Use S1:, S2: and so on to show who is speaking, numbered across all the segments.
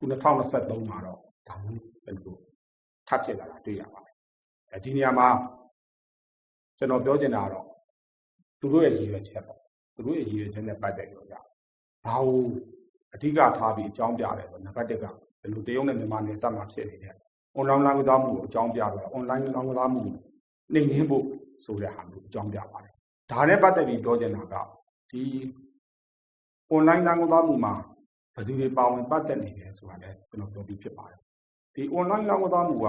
S1: ခု2023မှာတော့ဒါမျိုးကျွန်တော်ထပ်ဖြစ်လာတာတွေ့ရပါတယ်အဲဒီနေရာမှာကျွန်တော်ပြောချင်တာကတော့သူတို့ရဲ့ရည်ရွယ်ချက်ပေါ့သူတို့ရဲ့ရည်ရွယ်ချက်နဲ့ပတ်သက်ပြီးတော့ကြာဘာလို့အဓိကထားပြီးအကြောင်းပြတယ်ဆိုနံပါတ်1ကဒီလိုတရုတ်နဲ့မြန်မာနယ်စပ်မှာဖြစ်နေတဲ့ online လောင်းကစားမှုကိုအကြောင်းပြတော့ online လောင်းကစားမှုနှိမ်နင်းဖို့ဆိုတဲ့ဟာမျိုးအကြောင်းပြပါတယ်ဒါနဲ့ပတ်သက်ပြီးပြောချင်တာကဒီ online လောင်းကစားမှုမှာ ဘယ်သူတွေပါဝင်ပတ်သက်နေတယ်ဆိုတာလည်းကျွန်တော်ပြောပြီးဖြစ်ပါတယ်ဒီ online လောင်းကစားမှုက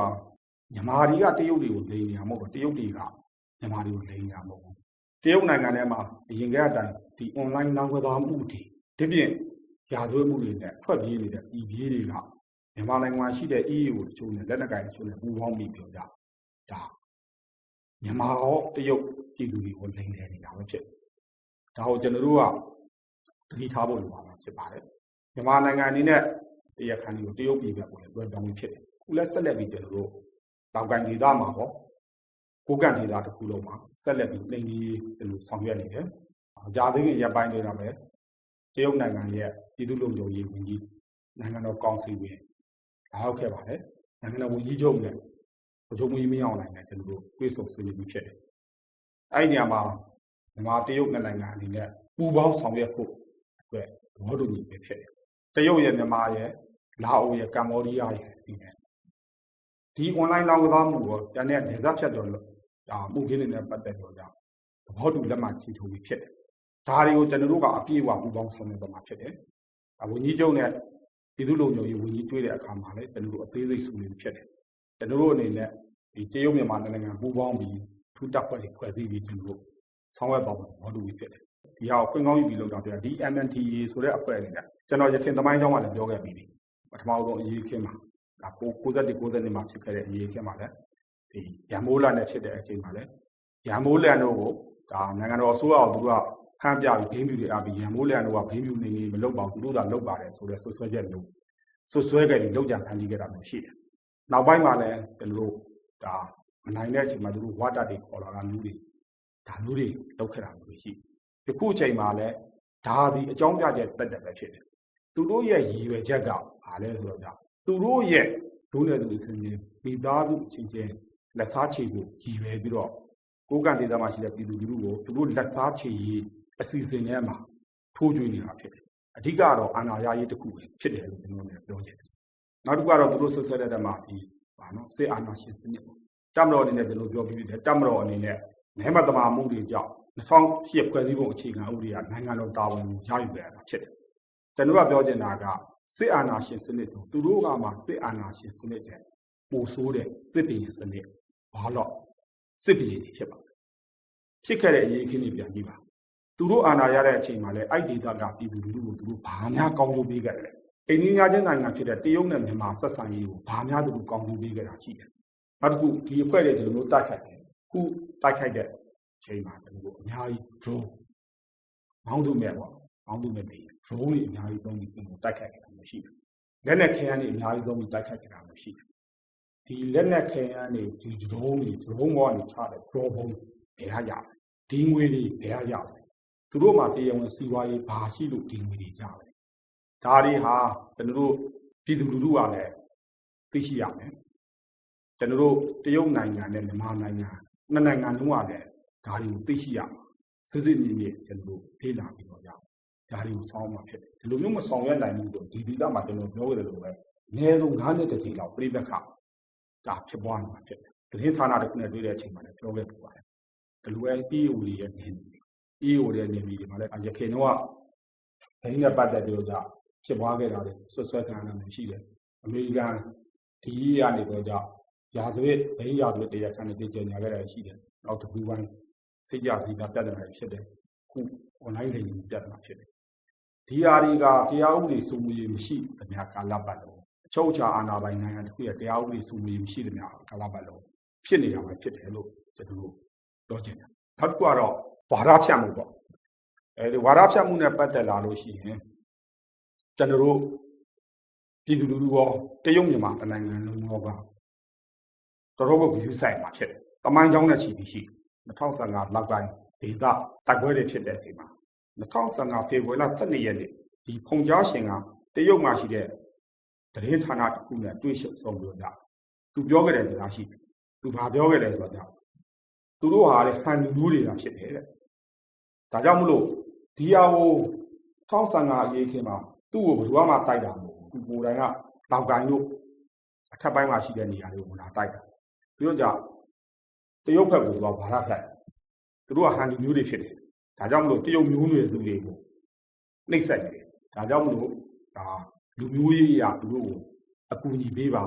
S1: မြန်မာတွေကတရုတ်တွေကိုလိမ်နေတာမဟုတ်ဘူးတရုတ်တွေကမြန်မာတွေကိုလိမ်နေတာမဟုတ်ဘူးတရုတ်နိုင်ငံထဲမှာအရင်ကအတိုင်းဒီ online လောင်းကစားမှုတွေဒီပြင်ရာဇဝတ်မှုတွေနဲ့ထွက်ပြေးနေတဲ့ပြည်ပြေးတွေကမြန်မာနိုင်ငံမှာရှိတဲ့ EU ကိုတချို့နဲ့လက်နက်ကိုင်တချို့နဲ့ပူးပေါင်းပြီးပြောကြဒါမြန်မာရောတရုတ်ပြည်သူတွေကိုလိမ်လည်နေတာပဲဖြစ်ဒါကိုကျွန်တော်တို့ကသတိထားဖို့လိုပါမှာဖြစ်ပါတယ် မြန်မာနိုင်ငံအနေနဲ့တရားခံတွေကိုတရုတ်ပြည်ဘက်ကိုလည်းလွှဲပြောင်းပြီးဖြစ်တယ်ခုလည်းဆက်လက်ပြီးကျွန်တော်တို့တောင်ကန်ဒေသမှာဟောကိုကန့်ဒေသတစ်ခုလုံးမှာဆက်လက်ပြီးနှိမ်ကြီးကျွန်တော်ဆောင်ရွက်နေတယ်အကြသေးခင်ရပ်ပိုင်းနေတာပဲတရုတ်နိုင်ငံရဲ့ပြည်သူ့လုံခြုံရေးဝန်ကြီးနိုင်ငံတော်ကောင်စီဝင်လာရောက်ခဲ့ပါတယ်နိုင်ငံတော်ဝန်ကြီးချုပ်နဲ့ဗိုလ်ချုပ်မူကြီးမင်းအောင်နိုင်နဲ့ကျွန်တော်တို့တွေ့ဆုံဆွေးနွေးပြီးဖြစ်တယ်အဲ့ဒီနေရာမှာမြန်မာတရုတ်နိုင်ငံအနေနဲ့ပူးပေါင်းဆောင်ရွက်ဖို့အတွက်ဘောတူညီပဲဖြစ်တယ် တရုတ်ရဲ့မြန်မာရဲ့လာအိုရဲ့ကမ္ဘောဒီးယားရဲ့ဒီနဲ့ဒီ online လောင်းကစားမှုကိုကျန်တဲ့ဒေသဖြတ်ကျော်လို့ဒါမှုခင်းတွေနဲ့ပတ်သက်တော့ကြောင့်သဘောတူလက်မှတ်ချထိုးပြီးဖြစ်တယ်ဒါတွေကိုကျွန်တော်တို့ကအပြည့်အဝပူးပေါင်းဆောင်ရွက်သွားမှာဖြစ်တယ်။ဝန်ကြီးချုပ်နဲ့ပြည်သူ့လုံခြုံရေးဝန်ကြီးတွေ့တဲ့အခါမှာလည်းကျွန်တော်တို့အသေးစိတ်ဆွေးနွေးဖြစ်တယ်။ကျွန်တော်တို့အနေနဲ့ဒီတရုတ်မြန်မာနိုင်ငံပူးပေါင်းပြီးထူးတပ်ဖွဲ့တွေဖွဲ့စည်းပြီးကျွန်တော်တို့ဆောင်ရွက်သွားဖို့ဘောတူပြီးဖြစ်တယ်။ ဒီဟာကိုခွင့်ကောင်းယူပြီးလုပ်တာပြဒီ MNTA ဆိုတဲ့အဖွဲ့အနေနဲ့ကျွန်တော်ရခင်သမိုင်းကြောင်းကလည်းပြောခဲ့ပြီးပြီ။ပထမဆုံးအရေးခင်းမှာဒါ61 62မှာဖြစ်ခဲ့တဲ့အရေးခင်းမှာလည်းဒီရန်မိုးလန်နဲ့ဖြစ်တဲ့အချိန်မှာလည်းရန်မိုးလန်တို့ကိုဒါနိုင်ငံတော်အစိုးရကိုသူကဟန်ပြပြီးဘိန်းပြူတွေအားပြီးရန်မိုးလန်တို့ကဘိန်းပြူနေနေမလုပ်ပါဘူးသူတို့သာလုပ်ပါတယ်ဆိုတဲ့ဆွဆွဲချက်မျိုးဆွဆွဲခဲ့ပြီးလောက်ကြံခံပြီးခဲ့တာမျိုးရှိတယ်။နောက်ပိုင်းမှာလည်းကျွန်တော်တို့ဒါမနိုင်တဲ့အချိန်မှာသူတို့ဝါတာတွေခေါ်လာတာမျိုးတွေဒါမျိုးတွေလုပ်ခဲ့တာမျိုးရှိ။ ဒီခုအချိန်မှာလည်းဒါဒီအကြောင်းပြချက်တက်တက်ပဲဖြစ်တယ်။သူတို့ရဲ့ရည်ရွယ်ချက်ကဘာလဲဆိုတော့သူတို့ရဲ့ဒုနဲ့သူအချင်းချင်းမိသားစုအချင်းချင်းလက်စားချေဖို့ရည်ရွယ်ပြီးတော့ကိုးကန်ဒေသမှာရှိတဲ့ပြည်သူလူထုကိုသူတို့လက်စားချေရေးအစီအစဉ်ထဲမှာထိုးကြွေးနေတာဖြစ်တယ်။အဓိကတော့အာဏာရရေးတစ်ခုပဲဖြစ်တယ်လို့ကျွန်တော်လည်းပြောချင်တယ်။နောက်တစ်ခုကတော့သူတို့ဆွဆွဲတဲ့တည်းမှာဒီဘာနော်စေအာဏာရှင်စနစ်ပေါ့။တမတော်အနေနဲ့ကျွန်တော်ပြောပြပြတယ်တမတော်အနေနဲ့မဲမတမာမှုတွေကြောင့် 2008ဖွဲ့စည်းပုံအခြေခံဥပဒေကနိုင်ငံတော်တာဝန်ကိုရယူခဲ့တာဖြစ်တယ်။ကျွန်တော်ကပြောချင်တာကစစ်အာဏာရှင်စနစ်တို့သူတို့ကမှစစ်အာဏာရှင်စနစ်တဲ့ပိုဆိုးတဲ့စစ်ပင်စနစ်ဘာလို့စစ်ပင်ဖြစ်ပါဖြစ်ခဲ့တဲ့အရေးအခင်းတွေပြန်ကြည့်ပါသူတို့အာဏာရတဲ့အချိန်မှာလည်းအဲ့ဒေသကပြည်သူလူထုကိုသူတို့ဘာများကောင်းကျိုးပေးခဲ့တယ်အိန္ဒိယချင်းနိုင်ငံဖြစ်တဲ့တရုတ်နဲ့မြန်မာဆက်ဆံရေးကိုဘာများသူတို့ကောင်းကျိုးပေးခဲ့တာရှိတယ်နောက်တစ်ခုဒီအဖွဲ့တွေဒီလိုမျိုးတိုက်ခိုက်တယ်ခုတိုက်ခိုက်တဲ့အ ချိန်မှာကျွန်တော်တို့အများကြီး drone မောင်းသူမဲ့ပေါ့မောင်းသူမဲ့တွေ drone တွေအများကြီးသုံးပြီးကျွန်တော်တိုက်ခိုက်ခဲ့တာမရှိဘူးလက်နက်ခဲယမ်းတွေအများကြီးသုံးပြီးတိုက်ခိုက်ခဲ့တာမရှိဘူးဒီလက်နက်ခဲယမ်းတွေဒီ drone တွေ drone ဘောကနေချတဲ့ drone ဘုံဘယ်ဟာရဒီငွေတွေဘယ်ဟာရလဲသူတို့မှတရားဝင်စီးပွားရေးဘာရှိလို့ဒီငွေတွေကြလဲဒါတွေဟာကျွန်တော်တို့ပြည်သူလူထုကလည်းသိရှိရမယ်ကျွန်တော်တို့တရုတ်နိုင်ငံနဲ့မြန်မာနိုင်ငံနှစ်နိုင်ငံလုံးကလည်း ဒါတွေကိုသိရှိရမှာစစ်စစ်မြင့်မြင့်ကျွန်တော်တို့ဖေးလာပြီးတော့ရဒါတွေကိုစောင်းမှာဖြစ်တယ်ဒီလိုမျိုးမဆောင်ရွက်နိုင်ဘူးဆိုဒီဒီကမှာကျွန်တော်ပြောရတယ်လို့ပဲအနည်းဆုံး9နှစ်တစ်ချိန်လောက်ပြိပက္ခဒါဖြစ်ပွားနေတာဖြစ်တယ်သတင်းဌာနတစ်ခုနဲ့တွေ့တဲ့အချိန်မှာလည်းပြောခဲ့ပြပါတယ်ဒီလိုပဲ EO တွေရဲ့နေ EO တွေရဲ့နေပြီးဒီမှာလည်းရခင်တော့ဒိန်းနဲ့ပတ်သက်ပြီးတော့ဖြစ်ပွားခဲ့တာတွေဆွဆွဲခံရတာမျိုးရှိတယ်အမေရိကန်ဒီရနေတော့ကြရာဇဝတ်ဒိန်းရာဇဝတ်တရားခံတွေကြေညာခဲ့တာရှိတယ်နောက်တစ်ခုပိုင်း စိတ်ကြစီတာပြဿနာတွေဖြစ်တယ်ခု online လိမ်ပြဿနာဖြစ်တယ်ဒီဟာတွေကတရားဥပဒေစိုးမိုးရေးမရှိသမျှကာလပတ်လုံးအချုပ်အခြာအာဏာပိုင်နိုင်ငံတစ်ခုရဲ့တရားဥပဒေစိုးမိုးရေးမရှိသမျှကာလပတ်လုံးဖြစ်နေတာပဲဖြစ်တယ်လို့ကျွန်တော်တို့ပြောချင်တယ်နောက်တစ်ခုကတော့ဝါဒဖြတ်မှုပေါ့အဲဒီဝါဒဖြတ်မှုနဲ့ပတ်သက်လာလို့ရှိရင်ကျွန်တော်တို့ပြည်သူလူထုရောတရုတ်မြန်မာတနိုင်ငံလုံးရောကတော်တော်ကိုဂရုစိုက်မှာဖြစ်တယ်။တမိုင်းကြောင်းနဲ့ချီပြီးရှိ 2015လောက်ပိုင်းဒေသတိုက်ပွဲတွေဖြစ်တဲ့အချိန်မှာ2015ဖေဖော်ဝါရီလ12ရက်နေ့ဒီဖုန်ကြားရှင်ကတရုတ်မှာရှိတဲ့သတင်းဌာနတစ်ခုနဲ့တွေ့ဆုံဆုံးပြီးတော့သူပြောခဲ့တဲ့စကားရှိတယ်သူဘာပြောခဲ့လဲဆိုတော့သူတို့ဟာလေဟန်လူမျိုးတွေကဖြစ်တယ်တဲ့ဒါကြောင့်မလို့ဒီဟာကို1015အရေးခင်းမှာသူ့ကိုဘယ်သူမှတိုက်တာမဟုတ်ဘူးသူကိုယ်တိုင်ကတောက်ကန်တို့အထက်ပိုင်းမှာရှိတဲ့နေရာတွေကိုဝင်လာတိုက်တာပြီးတော့ကြ တရုတ်ဘက်ကိုသူကဘာသာဖြတ်သူတို့ကဟန်လူမျိုးတွေဖြစ်တယ်ဒါကြောင့်မလို့တရုတ်မျိုးနွယ်စုတွေကိုနှိပ်စက်နေတယ်ဒါကြောင့်မလို့ဒါလူမျိုးရေးအရာသူတို့ကိုအကူအညီပေးပါ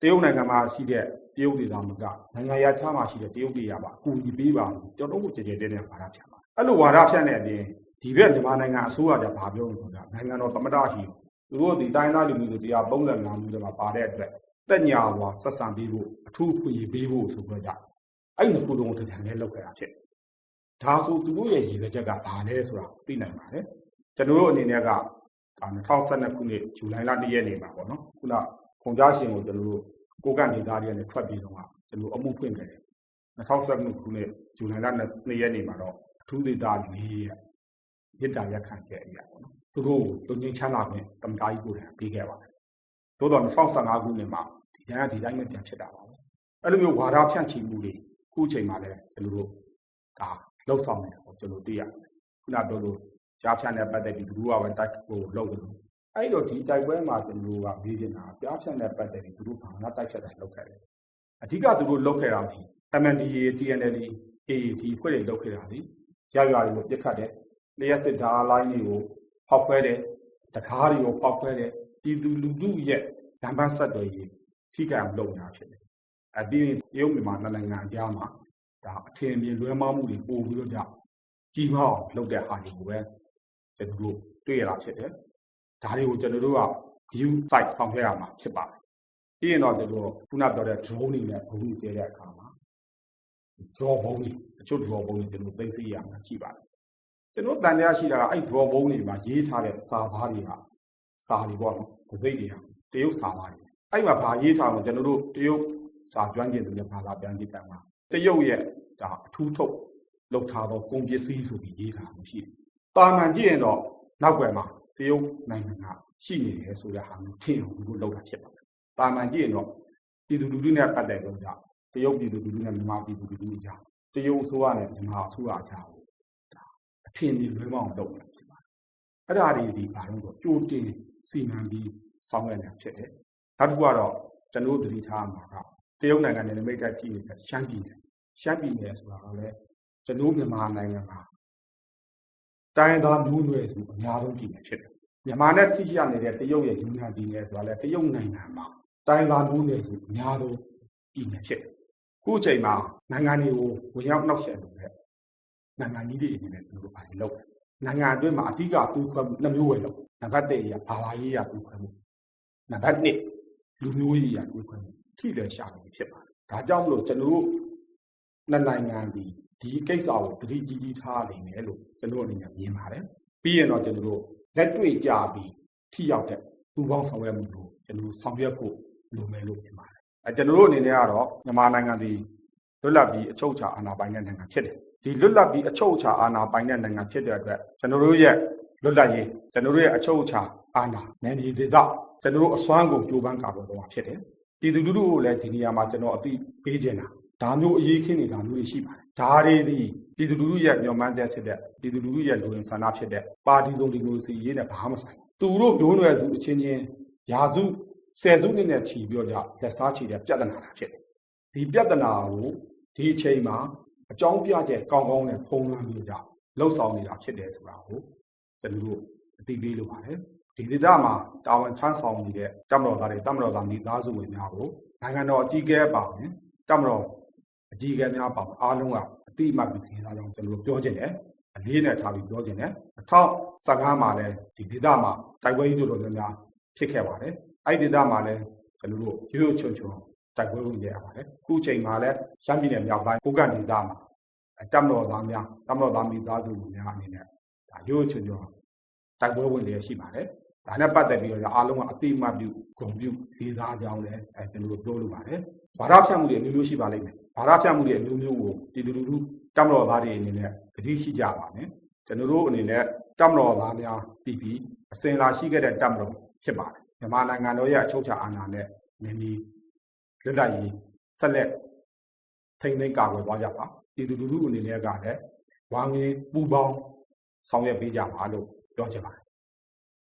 S1: တရုတ်နိုင်ငံမှာရှိတဲ့တရုတ်တွေသာမကနိုင်ငံရခြားမှာရှိတဲ့တရုတ်တွေကပါအကူအညီပေးပါလို့ကျွန်တော်တို့ကြည်ကြဲတဲ့နဲ့ဘာသာဖြတ်ပါအဲ့လိုဝါဒဖြတ်နေတဲ့အပြင်ဒီဘက်မြန်မာနိုင်ငံအစိုးရကဘာပြောလို့ဆိုတာနိုင်ငံတော်သမ္မတရှိသူတို့ဒီတိုင်းသားလူမျိုးတွေ135မျိုးတွေမှာပါတဲ့အတွက်တက်ညာစွာဆက်ဆံပေးဖို့အထူးအခွင့်အရေးပေးဖို့ဆိုတော့ကြ အဲ့ဒီခုလုံးကိုတကယ်လည်းလောက်ခဲ့တာဖြစ်ဒါဆိုသူတို့ရဲ့ရည်ရွယ်ချက်ကဘာလဲဆိုတာသိနိုင်ပါတယ်ကျွန်တော်တို့အနေနဲ့က2012ခုနှစ်ဇူလိုင်လ2ရက်နေ့မှာပေါ့နော်ခုနခွန်ကြားရှင်ကိုကျွန်တော်တို့ကိုကန့်ဒေသတွေနဲ့ထွက်ပြီးတော့ကျွန်တော်အမှုဖွင့်ခဲ့တယ်2017ခုနှစ်ဇူလိုင်လ2ရက်နေ့မှာတော့အထူးဒေသ၄ရက်မြစ်တာရက်ခံချက်အရာပေါ့နော်သူတို့ကိုလုံငင်းချမ်းသာခွင့်တမတာကြီးကိုယ်တိုင်ပေးခဲ့ပါတယ်သို့တော့2015ခုနှစ်မှာဒီတိုင်းကဒီတိုင်းပဲပြန်ဖြစ်တာပါပဲအဲ့လိုမျိုးဝါဒဖြန့်ချီမှုတွေ ခုချိန်မှာလည်းကျွန်တော်တို့ဒါလှုပ်ဆောင်နေတယ်ပေါ့ကျွန်တော်သိရတယ်ခုနပြောလို့ကြားဖြန့်နဲ့ပတ်သက်ပြီးသူတို့ကပဲတိုက်ဟိုလှုပ်တယ်အဲ့တော့ဒီတိုက်ပွဲမှာကျွန်တော်ကမေးနေတာကြားဖြန့်နဲ့ပတ်သက်ပြီးသူတို့ဘာမှတိုက်ချက်တာလုပ်ခဲ့တယ်အဓိကသူတို့လုပ်ခဲ့တာဒီ MNDA TNL AAT ဖွဲ့တွေလုပ်ခဲ့တာဒီရရွာတွေကိုပြစ်ခတ်တယ်လျှက်စစ်ဓာတ်လိုင်းတွေကိုဖောက်ခွဲတယ်တကားတွေကိုဖောက်ခွဲတယ်ပြည်သူလူထုရဲ့ဓမ္မဆက်တော်ကြီးထိကံလုပ်နေတာဖြစ်တယ် အပြီးရုပ်မြန်မာနိုင်ငံအကြားမှာဒါအထင်မြင်လွဲမှားမှုတွေပို့ပြီးတော့ကြကြီးမားအောင်လုပ်တဲ့ဟာတွေကိုပဲကျွန်တော်တို့တွေ့ရတာဖြစ်တယ်ဒါတွေကိုကျွန်တော်တို့က view site ဆောင်ခဲ့ရမှာဖြစ်ပါတယ်ပြီးရင်တော့ကျွန်တော်ခုနပြောတဲ့ drone တွေနဲ့ဘုံကြီးကျဲတဲ့အခါမှာ draw ဘုံကြီးတချို့ draw ဘုံကြီးကျွန်တော်သိသိရမှာရှိပါတယ်ကျွန်တော်တန်တရားရှိတာကအဲ့ draw ဘုံတွေမှာရေးထားတဲ့စာသားတွေကစာတွေပေါ့နော်ဒစိတ်တွေကတရုတ်စာသားတွေအဲ့မှာဘာရေးထားလို့ကျွန်တော်တို့တရုတ် စာကျွမ်းကျင်သူတွေဘာသာပြန်ကြည့်တယ်မှာတရုတ်ရဲ့ဒါအထူးထုတ်လောက်ထားသောကုန်ပစ္စည်းဆိုပြီးရေးထားမှုရှိတယ်။တာမန်ကြည့်ရင်တော့နောက်ွယ်မှာတရုတ်နိုင်ငံကရှိနေတယ်ဆိုတဲ့ဟာမျိုးထင်အောင်သူတို့လုပ်တာဖြစ်ပါတယ်။တာမန်ကြည့်ရင်တော့ပြည်သူလူထုနဲ့ပတ်သက်လို့ကြတရုတ်ပြည်သူလူထုနဲ့မြန်မာပြည်သူလူထုကြားတရုတ်အစိုးရနဲ့မြန်မာအစိုးရကြားကိုဒါအထင်ကြီးလွဲမောင်းလုပ်နေတာဖြစ်ပါတယ်။အဲ့ဒါတွေဒီဘာလို့ဆိုကြိုတင်စီမံပြီးဆောင်ရွက်နေတာဖြစ်တယ်။နောက်တစ်ခုကတော့ကျွန်တော်တို့သတိထားမှာက တရုတ်နိုင်ငံနဲ့မိတ်ကပ်ကြည့်နေတဲ့ရှမ်းပြည်နယ်ရှမ်းပြည်နယ်ဆိုတာကလည်းကျွန်တော်မြန်မာနိုင်ငံမှာတိုင်းသားမျိုးနွယ်စုအများဆုံးပြည်နယ်ဖြစ်တယ်မြန်မာနဲ့ထိရနေတဲ့တရုတ်ရဲ့ယူနန်ပြည်နယ်ဆိုတာလည်းတရုတ်နိုင်ငံမှာတိုင်းသားမျိုးနွယ်စုအများဆုံးပြည်နယ်ဖြစ်တယ်ခုအချိန်မှာနိုင်ငံတွေကိုဝင်ရောက်နှောက်ယှက်လို့တဲ့နိုင်ငံကြီးတွေအနေနဲ့ကျွန်တော်တို့ဘာတွေလုပ်လဲနိုင်ငံအတွင်းမှာအဓိကသူခွဲမှုနှမျိုးပဲလုပ်နံပါတ်1ရဘာသာရေးရသူခွဲမှုနံပါတ်2လူမျိုးရေးရသူခွဲမှု ထိလည်းရှာနေဖြစ်ပါတယ်ဒါကြောင့်မလို့ကျွန်တော်တို့နှစ်နိုင်ငံဒီဒီကိစ္စကိုတတိကြီးကြီးထားနေတယ်လို့ကျွန်တော်အနေနဲ့မြင်ပါတယ်ပြီးရင်တော့ကျွန်တော်တို့လက်တွေ့ကြပြီးထိရောက်တဲ့ပူပေါင်းဆောင်ရွက်မှုကိုကျွန်တော်ဆောင်ရွက်ဖို့လိုမယ်လို့မြင်ပါတယ်အဲကျွန်တော်တို့အနေနဲ့ကတော့မြန်မာနိုင်ငံဒီလွတ်လပ်ပြီးအချုပ်အခြာအာဏာပိုင်တဲ့နိုင်ငံဖြစ်တယ်ဒီလွတ်လပ်ပြီးအချုပ်အခြာအာဏာပိုင်တဲ့နိုင်ငံဖြစ်တဲ့အတွက်ကျွန်တော်တို့ရဲ့လွတ်လပ်ရေးကျွန်တော်တို့ရဲ့အချုပ်အခြာအာဏာနယ်မြေဒေသကျွန်တော်တို့အစွမ်းကိုကြိုးပမ်းကာကွယ်တော့ဖြစ်တယ် ပြည်သူလူထုကိုလည်းဒီနေရာမှာကျွန်တော်အသိပေးချင်တာဒါမျိုးအရေးခင်းနေတာမျိုးတွေရှိပါတယ်ဒါတွေသည်ပြည်သူလူထုရဲ့ညှော်မှန်းချက်ဖြစ်တဲ့ပြည်သူလူထုရဲ့လူဝင်ဆန္ဒဖြစ်တဲ့ပါတီစုံဒီမိုကရေစီရေးနဲ့ဘာမှမဆိုင်သူတို့မျိုးနွယ်စုအချင်းချင်းယာစုဆယ်စုနှစ်နဲ့ချီပြီးတော့လက်စားချီတဲ့ပြဿနာတာဖြစ်တယ်ဒီပြဿနာကိုဒီအချိန်မှာအကြောင်းပြချက်ကောင်းကောင်းနဲ့ဖုံးလွှမ်းပြီးတော့လှုပ်ဆောင်နေတာဖြစ်တယ်ဆိုတာကိုကျွန်တော်တို့အသိပေးလိုပါတယ် ဒီဒေသမှာတာဝန်ထမ်းဆောင်နေတဲ့တမတော်သားတွေတမတော်သားမိသားစုဝင်များကိုနိုင်ငံတော်အကြီးအကဲပါဝင်တမတော်အကြီးအကဲများပါအားလုံးကအတိအမှတ်ပြီးခင်စားကြောင်းကျွန်တော်ပြောချင်တယ်အလေးနဲ့ထားပြီးပြောချင်တယ်2015မှာလည်းဒီဒေသမှာတိုက်ပွဲကြီးတို့လိုများဖြစ်ခဲ့ပါတယ်အဲ့ဒီဒေသမှာလည်းကျွန်တော်တို့ရိုးရိုးချုံချုံတိုက်ပွဲဝင်ရပါတယ်ခုချိန်မှာလည်းရှမ်းပြည်နယ်မြောက်ပိုင်းကိုကန့်ဒေသမှာတပ်မတော်သားများတပ်မတော်သားမိသားစုများအနေနဲ့ဒါရိုးရိုးချုံချုံတိုက်ပွဲဝင်ရရှိပါတယ် ဒါနဲ့ပတ်သက်ပြီးတော့အားလုံးကအတိအမှတ်ပြုဂုဏ်ပြုလေးစားကြောင်းလည်းအဲကျွန်တော်တို့ပြောလိုပါတယ်။ဘာသာဖြတ်မှုတွေအမျိုးမျိုးရှိပါလိမ့်မယ်။ဘာသာဖြတ်မှုတွေအမျိုးမျိုးကိုပြည်သူလူထုတမတော်သားတွေအနေနဲ့တတိရှိကြပါမယ်။ကျွန်တော်တို့အနေနဲ့တမတော်သားများပြည်ပြီးအစဉ်လာရှိခဲ့တဲ့တမတော်ဖြစ်ပါတယ်မြန်မာနိုင်ငံတော်ရဲ့အချုပ်အခြာအာဏာနဲ့နေမီလွတ်လပ်ရေးဆက်လက်ထိမ့်သိမ်းကာကွယ်သွားကြပါပြည်သူလူထုအနေနဲ့ကလည်းဝါငွေပူပေါင်းဆောင်ရွက်ပေးကြပါလို့ပြောချင်ပါတယ်